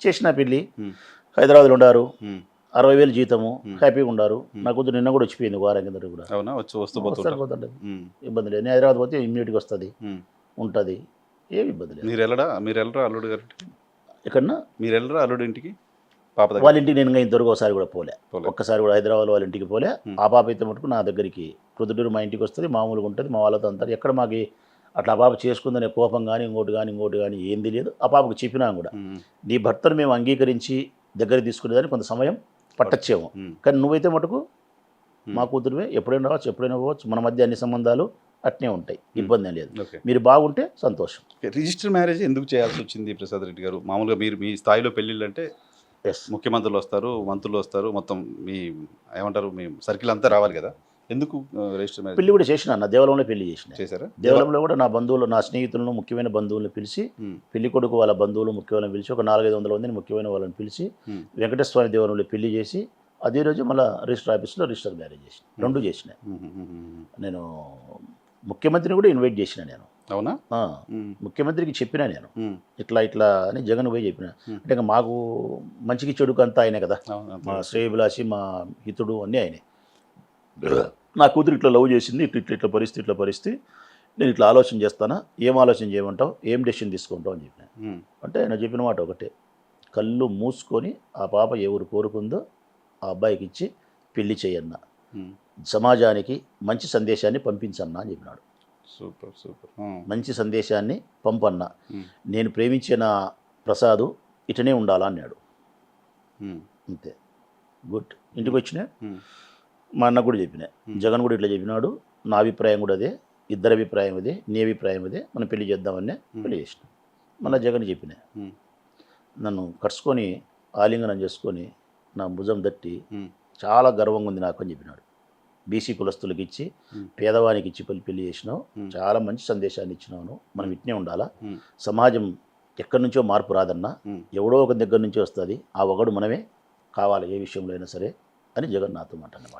చేసిన పెళ్ళి. హైదరాబాద్లో ఉండారు. అరవై వేలు జీతము. హ్యాపీగా ఉండారు. నా కూతురు నిన్న కూడా వచ్చిపోయింది వారం కిందట కూడా. అవునా? వచ్చి వస్తూ వస్తారు పోతుంటారు. పోతుంటది ఉమ్, ఇబ్బంది లేదు. నేను హైదరాబాద్ పోతే ఇమ్మీడియట్గా వస్తుంది. ఉంటుంది. ఏమి ఇబ్బంది లేదు. మీరు వెళ్ళడా మీరు వెళ్ళరా అల్లుడు గారి ఎక్కడన్నా? మీరు వెళ్ళరా అల్లుడు ఇంటికి? పాప వాళ్ళ ఇంటికి నేను ఇంకా ఇంతవరకు ఒకసారి కూడా పోలే. ఒక్కసారి కూడా హైదరాబాద్ వాళ్ళ ఇంటికి పోలే. ఆ పాప అయితే మటుకు నా దగ్గరికి. ప్రొద్దుటూరు మా ఇంటికి వస్తుంది మామూలుగా ఉంటుంది మా వాళ్ళతో అంటారు ఎక్కడ మాకు అట్లా ఆ పాప చేసుకుందనే కోపం కానీ ఇంకోటి కానీ ఇంకోటి కానీ ఏం తెలియదు. ఆ పాపకు చెప్పినా కూడా. నీ భర్తను మేము అంగీకరించి దగ్గర తీసుకునేదానికి కొంత సమయం పట్టచ్చేమో. కానీ నువ్వైతే మటుకు. మా కూతురువే ఎప్పుడైనా రావచ్చు ఎప్పుడైనా పోవచ్చు మన మధ్య అన్ని సంబంధాలు అట్నే ఉంటాయి. ఇబ్బంది లేదు. మీరు బాగుంటే సంతోషం. రిజిస్టర్ మ్యారేజ్ ఎందుకు చేయాల్సి వచ్చింది ప్రసాద్ రెడ్డి గారు? మామూలుగా మీరు మీ స్థాయిలో పెళ్ళిళ్ళు అంటే ఎస్ ముఖ్యమంత్రులు వస్తారు మంత్రులు వస్తారు మొత్తం మీ ఏమంటారు మీ సర్కిల్ అంతా రావాలి కదా? ఎందుకు రిజిస్టర్ మ్యారేజ్ పెళ్ళి కూడా చేసిన నా దేవాలయంలో పెళ్ళి చేసిన. చేశారా? దేవాలయంలో కూడా నా బంధువులు నా స్నేహితులను ముఖ్యమైన బంధువులను పిలిచి పెళ్ళి కొడుకు వాళ్ళ బంధువులు ముఖ్యమైన పిలిచి ఒక నాలుగైదు వందల మందిని ముఖ్యమైన వాళ్ళని పిలిచి వెంకటేశ్వర దేవాలయంలో పెళ్ళి చేసి అదే రోజు మళ్ళీ రిజిస్టర్ ఆఫీస్లో రిజిస్టర్ మ్యారేజ్ చేసిన. రెండు చేసిన. నేను ముఖ్యమంత్రిని కూడా ఇన్వైట్ చేసిన నేను. అవునా? ముఖ్యమంత్రికి చెప్పిన నేను. ఇట్లా ఇట్లా అని జగన్ పోయి చెప్పిన. అంటే ఇంకా మాకు మంచికి చెడుకు అంతా ఆయనే కదా. మా శ్రేయభిలాషి మా హితుడు అన్నీ ఆయనే. నా కూతురు ఇట్లా లవ్ చేసింది ఇట్లా ఇట్లా ఇట్లా పరిస్థితి ఇట్లా పరిస్థితి. నేను ఇట్లా ఆలోచన చేస్తానా? ఏం ఆలోచన చేయమంటావు? ఏం డెసిషన్ తీసుకుంటావు అని చెప్పిన. అంటే ఆయన చెప్పిన మాట ఒకటే. కళ్ళు మూసుకొని ఆ పాప ఎవరు కోరుకుందో ఆ అబ్బాయికి ఇచ్చి పెళ్ళి చేయన్న. సమాజానికి మంచి సందేశాన్ని పంపించన్నా అని చెప్పినాడు. Super super. మంచి సందేశాన్ని పంపన్నా. నేను ప్రేమించిన ప్రసాదు ఇటనే ఉండాలా అన్నాడు. అంతే. గుడ్. ఇంటికి వచ్చిన? మా అన్న కూడా చెప్పిన. జగన్ కూడా ఇట్లా చెప్పినాడు. నా అభిప్రాయం కూడా అదే. ఇద్దరి అభిప్రాయం అదే. నీ అభిప్రాయం అదే. మనం పెళ్ళి చేద్దామని. పెళ్ళి చేసిన. మళ్ళీ జగన్ చెప్పిన. నన్ను కరుచుకొని ఆలింగనం చేసుకొని నా భుజం తట్టి ఉమ్, చాలా గర్వంగా ఉంది నాకు అని చెప్పినాడు. బీసీ కులస్తులకు ఇచ్చి. పేదవానికి ఇచ్చి పెళ్ళి పెళ్ళి చేసినావు. చాలా మంచి సందేశాన్ని ఇచ్చినావు. మనం ఇట్నే ఉండాలా. సమాజం ఎక్కడి నుంచో మార్పు రాదన్నా. ఎవడో ఒక దగ్గర నుంచి వస్తుంది. ఆ ఒకడు మనమే కావాలి ఏ విషయంలో అయినా సరే అని జగన్ నాతో మాట. అన్నమాట